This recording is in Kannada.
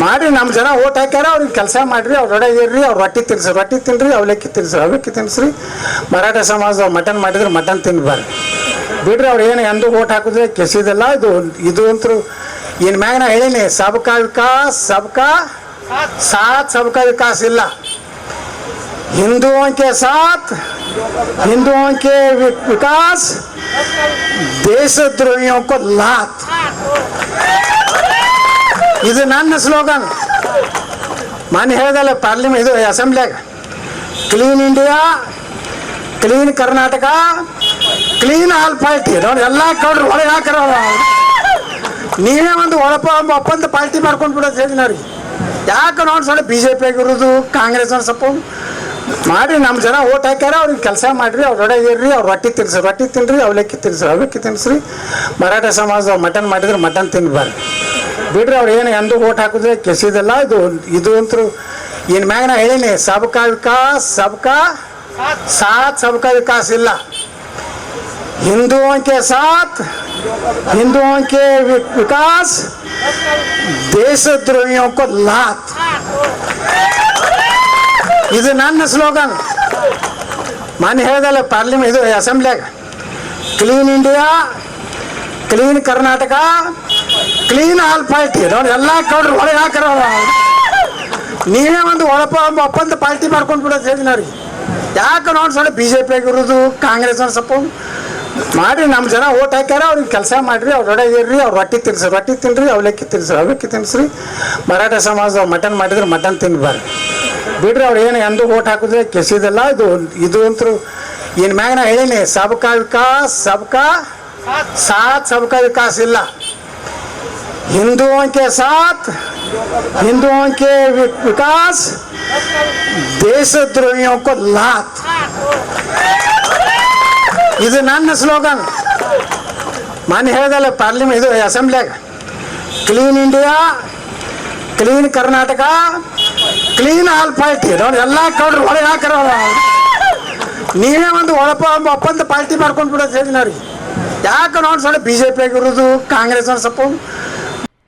ಮಾಡಿ ನಮ್ಮ ಜನ ಓಟ್ ಹಾಕ್ಯಾರ, ಅವ್ರಿಗೆ ಕೆಲಸ ಮಾಡ್ರಿ, ಅವ್ರು ರೊಡ ಇರ್ರಿ, ಅವ್ರು ರೊಟ್ಟಿ ತಿನ್ಸ್ರಿ, ರೊಟ್ಟಿ ತಿನ್ನಿರಿ ಅವಲಕ್ಕಿ ತಿನ್ಸ್ರಿ ಅವಲಕ್ಕಿ ತಿನ್ಸ್ರಿ. ಮರಾಠ ಸಮಾಜದವ್ರು ಮಟನ್ ಮಾಡಿದ್ರೆ ಮಟನ್ ತಿನ್ಬಾರ್ದು. ಬಿಡ್ರಿ ಅವ್ರು ಏನು ಎಂದು ಓಟ್ ಹಾಕಿದ್ರೆ ಕೆಸಿದಲ್ಲ, ಇದು ಇದು ಅಂತೂ ಇನ್ನು ಮ್ಯಾಗ ನಾ ಹೇಳೀನಿ, ಸಬ್ಕಾ ವಿಕಾಸ್, ಸಬ್ಕಾ ಸಾತ್ ಸಬ್ಕಾ ವಿಕಾಸ್ ಇಲ್ಲ. ಹಿಂದೂ ಅಂಕೆ ಸಾತ್ ಹಿಂದೂ ಅಂಕೆ ವಿಕಾಸ್ देशद्रोहियों को ಇದು ನನ್ನ ಸ್ಲೋಗನ್ ಮನೆ ಹೇಳ್ದಲ್ಲ ಪಾರ್ಲಿಮೆಂಟ್ ಇದು ಅಸೆಂಬ್ಲಿಯಾಗ clean India clean Karnataka clean all party ನೋಡಿ, ಎಲ್ಲ ಕೌಡ್ರು ಒಳಗೆ ಹಾಕರ ನೀವೇ ಒಂದು ಒಳಪ ಒಪ್ಪಂದ ಪಾರ್ಟಿ ಮಾಡ್ಕೊಂಡು ಬಿಡೋದು ಹೇಳಿ ಅವ್ರಿಗೆ ಯಾಕೆ ನೋಡಿ ಸ್ವಲ್ಪ ಬಿ ಜೆ ಪಿ ಕಾಂಗ್ರೆಸ್ ಅವ್ರು ಸ್ವಲ್ಪ ಮಾಡಿ ನಮ್ಮ ಜನ ಓಟ್ ಹಾಕ್ಯಾರ, ಅವ್ರಿಗೆ ಕೆಲಸ ಮಾಡಿರಿ, ಅವ್ರು ಒಡೆ ಇರ್ರಿ, ಅವ್ರು ರೊಟ್ಟಿ ತಿನ್ಸಿ ರೊಟ್ಟಿ ತಿನ್ರಿ ಅವಲಕ್ಕಿ ತಿನ್ಸ್ರಿ ಅವಲಕ್ಕಿ ತಿನ್ಸ್ರಿ. ಮರಾಠ ಸಮಾಜ ಮಟನ್ ಮಾಡಿದ್ರೆ ಮಟನ್ ತಿನ್ಬಾರ್ದು. ಬಿಡ್ರಿ ಅವ್ರು ಏನು ಎಂದು ಓಟ್ ಹಾಕಿದ್ರೆ ಕೆಸಿದಲ್ಲ ಇದು ಇದು ಅಂತೂ ಏನು ಮ್ಯಾಗ ನಾ ಹೇಳೀನಿ, ಸಬ್ಕಾ ವಿಕಾಸ್, ಸಬ್ಕಾ ಸಾತ್ ಸಬ್ಕಾ ವಿಕಾಸ್ ಇಲ್ಲ. ಹಿಂದೂ ಅಂಕೆ ಸಾತ್ ಹಿಂದೂ ಅಂಕೆ ವಿಕಾಸ್ ದೇಶದ್ರೋಹಿಯಂಕೋ ಲಾತ್ ಇದು ನನ್ನ ಸ್ಲೋಗನ್. ಮನೆ ಹೇಳ್ದಲ್ಲ ಪಾರ್ಲಿಮೆಂಟ್ ಇದು ಅಸೆಂಬ್ಲಿಯಾಗ. Clean India, clean Karnataka clean all party ನೋಡಿ ಎಲ್ಲ ಕೌಡ್ರು ಒಳಗೆ ಹಾಕರ ನೀನೇ ಒಂದು ಒಳಪ ಒಪ್ಪಂದ ಪಾರ್ಟಿ ಮಾಡ್ಕೊಂಡು ಬಿಡೋದು ಹೇಳಿ ಅವ್ರಿಗೆ ಯಾಕೆ ನೋಡಿ ಸ್ವಲ್ಪ ಬಿ ಜೆ ಪಿ ಆಗಿರೋದು ಕಾಂಗ್ರೆಸ್ ಅವ್ರು ಸ್ವಲ್ಪ ಮಾಡಿ ನಮ್ಮ ಜನ ಓಟ್ ಹಾಕ್ಯಾರ ಅವ್ರಿಗೆ ಕೆಲಸ ಮಾಡ್ರಿ ಅವ್ರು ಒಡೆ ಇರ್ರಿ ಅವ್ರು ರೊಟ್ಟಿ ತಿನ್ಸ್ರಿ ರೊಟ್ಟಿ ತಿನ್ರಿ ಅವಲಕ್ಕಿ ತಿನ್ಸ್ರಿ ಅವಲಕ್ಕಿ ತಿನ್ಸ್ರಿ. ಮರಾಠ ಸಮಾಜ ಮಟನ್ ಮಾಡಿದ್ರೆ ಮಟನ್ ತಿನ್ಬಾರ್ದು ಬಿಡ್ರಿ ಅವ್ರು ಏನು ಎಂದು ಓಟ್ ಹಾಕಿದ್ರೆ ಕೆಸಿದಲ್ಲ ಇದು ಇದು ಅಂತೂ ಇನ್ ಮ್ಯಾಗ ನಾ ಹೇಳೀನಿ ಸಬ್ಕಾ ವಿಕಾಸ್ ಸಬ್ಕಾ ಸಾತ್ ಸಬ್ಕಾ ವಿಕಾಸ್ ಇಲ್ಲ. हिंदुओं के साथ, हिंदुओं के विकास, देशद्रोहियों को लात। ಇದು ನನ್ನ ಸ್ಲೋಗನ್ ನಾನು ಹೇಳ್ದಲ್ಲ ಪಾರ್ಲಿಮೆಂಟ್ ಇದು ಅಸೆಂಬ್ಲಿಯಾಗ clean India clean Karnataka clean all party ನೋಡಿ, ಎಲ್ಲ ಕೌಡ್ರು ಒಳಗೆ ಹಾಕರ ನೀವೇ ಒಂದು ಒಳಪ ಒಪ್ಪಂದ ಪಾರ್ಟಿ ಮಾಡ್ಕೊಂಡು ಬಿಡೋದು ಹೇಳಿ ನೋಡಿ. ಯಾಕೆ ನೋಡಿ ಸ್ವಲ್ಪ ಬಿ ಜೆ ಪಿ ಆಗಿರೋದು, ಕಾಂಗ್ರೆಸ್ ಅವ್ರು ಸ್ವಲ್ಪ